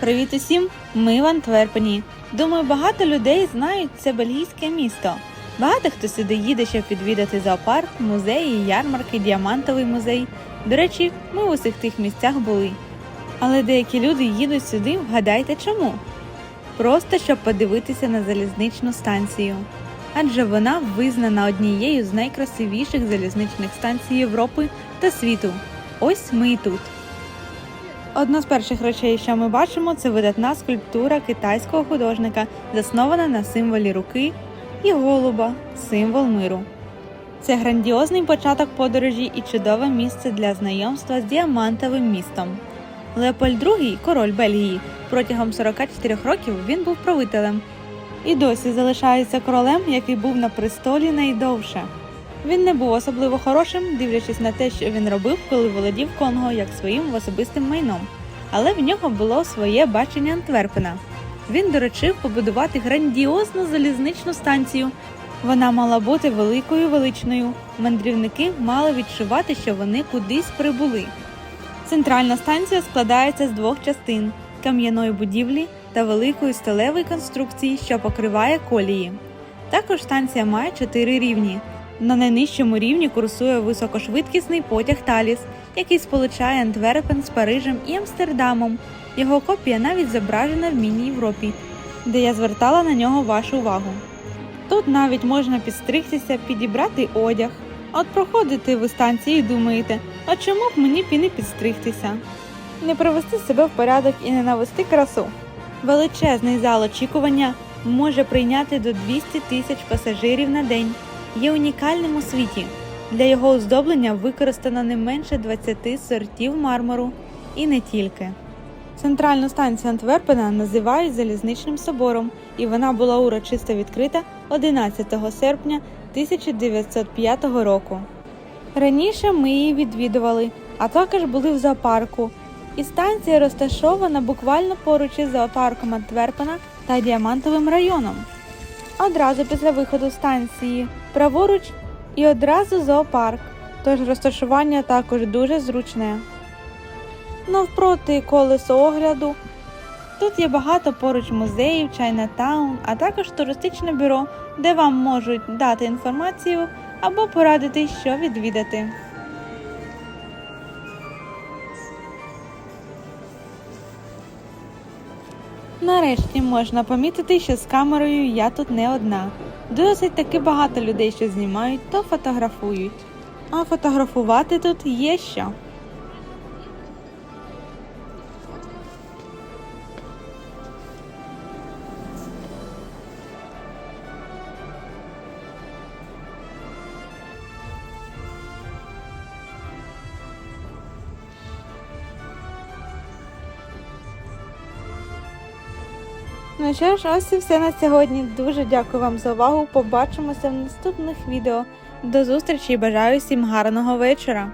Привіт усім! Ми в Антверпені. Думаю, багато людей знають це бельгійське місто. Багато хто сюди їде, щоб відвідати зоопарк, музеї, ярмарки, діамантовий музей. До речі, ми в усіх тих місцях були. Але деякі люди їдуть сюди, вгадайте чому? Просто щоб подивитися на залізничну станцію. Адже вона визнана однією з найкрасивіших залізничних станцій Європи та світу. Ось ми і тут. Одна з перших речей, що ми бачимо, це видатна скульптура китайського художника, заснована на символі руки і голуба, символ миру. Це грандіозний початок подорожі і чудове місце для знайомства з діамантовим містом. Леопольд II, король Бельгії, протягом 44 років він був правителем і досі залишається королем, який був на престолі найдовше. Він не був особливо хорошим, дивлячись на те, що він робив, коли володів Конго як своїм особистим майном. Але в нього було своє бачення Антверпена. Він доручив побудувати грандіозну залізничну станцію. Вона мала бути великою величною. Мандрівники мали відчувати, що вони кудись прибули. Центральна станція складається з двох частин кам'яної будівлі та великої сталевої конструкції, що покриває колії. Також станція має чотири рівні. На найнижчому рівні курсує високошвидкісний потяг Таліс, який сполучає Антверпен з Парижем і Амстердамом. Його копія навіть зображена в міні-Європі, де я звертала на нього вашу увагу. Тут навіть можна підстригтися, підібрати одяг. От проходите ви станції і думаєте, а чому б мені б і не підстригтися? Не привести себе в порядок і не навести красу. Величезний зал очікування може прийняти до 200 тисяч пасажирів на день. Є унікальним у світі. Для його оздоблення використано не менше 20 сортів мармуру і не тільки. Центральну станцію Антверпена називають залізничним собором, і вона була урочисто відкрита 11 серпня 1905 року. Раніше ми її відвідували, а також були в зоопарку. І станція розташована буквально поруч із зоопарком Антверпена та Діамантовим районом. Одразу після виходу станції праворуч і одразу зоопарк, тож розташування також дуже зручне. Навпроти колесо огляду. Тут є багато поруч музеїв, Чайнатаун, а також туристичне бюро, де вам можуть дати інформацію або порадити, що відвідати. Нарешті можна помітити, що з камерою я тут не одна. Досить таки багато людей, що знімають, то фотографують. А фотографувати тут є що. Ну що ж, ось і все на сьогодні. Дуже дякую вам за увагу. Побачимося в наступних відео. До зустрічі і бажаю всім гарного вечора!